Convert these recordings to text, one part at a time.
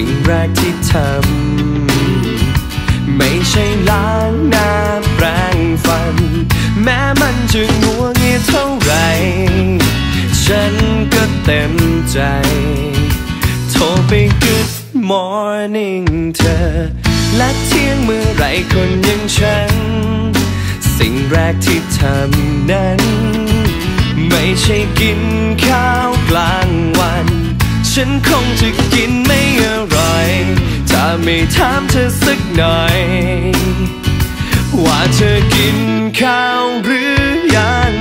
สิ่งแรกที่ทำ ไม่ใช่ล้างหน้าแปรงฟัน แม้มันจะงัวเงียเท่าไร ฉันก็เต็มใจ โทรไป Good Morning เธอ และเที่ยงเมื่อไรคนอย่างฉัน สิ่งแรกที่ทำนั้น ไม่ใช่กินข้าวกลาง ถามเธอสักหน่อย ว่าเธอกินข้าวหรือยัง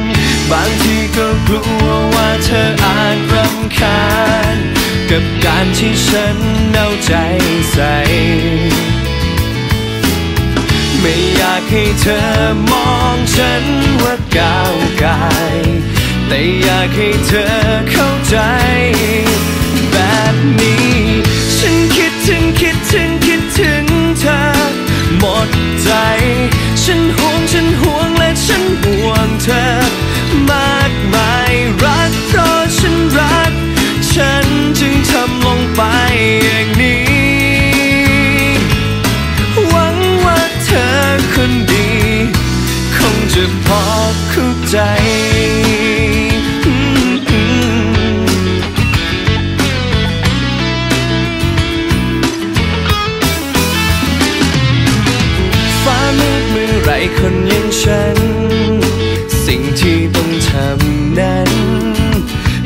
บางทีก็กลัวว่าเธออาจรำคาญ กับการที่ฉันเอาใจใส่ ไม่อยากให้เธอมองฉันว่าก้าวกายแต่อยากให้เธอเข้าใจ แบบนี้ คนอยังฉัน สิ่งที่ต้องทำนั้น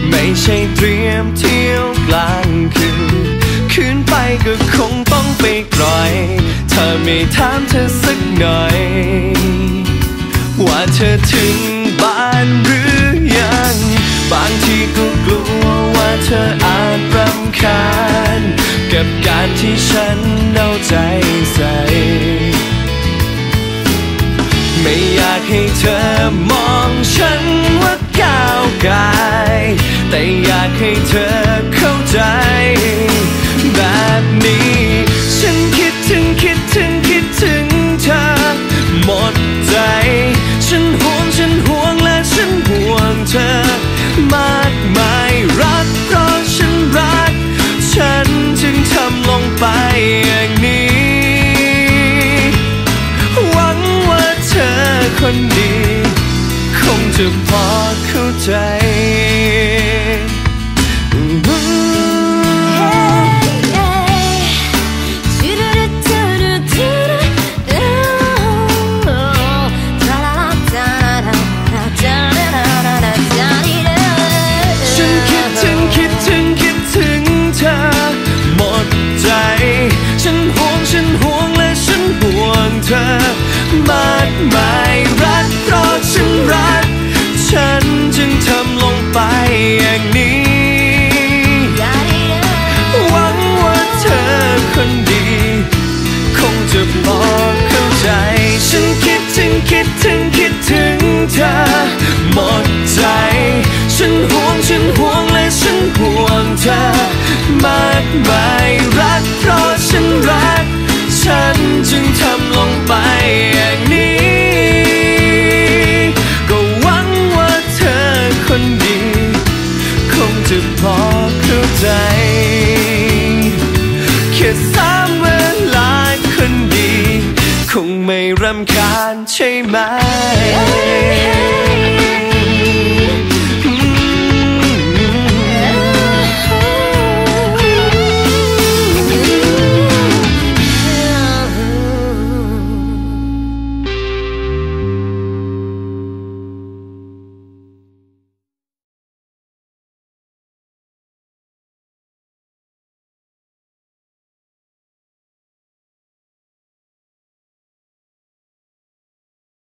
ไม่ใช่เตรียมเที่ยวกลางคืน คืนไปก็คงต้องไปกล่อยถ้าไม่ถามเธอสักหน่อย ว่าเธอถึงบ้านหรือยัง บางทีก็กลัวว่าเธออาจรำคาญ กับการที่ฉันเอาใจใส่ากให้เธอมองฉันว่าก้าวกลแต่อยากให้เธอเข้าใจ ใช่ไหม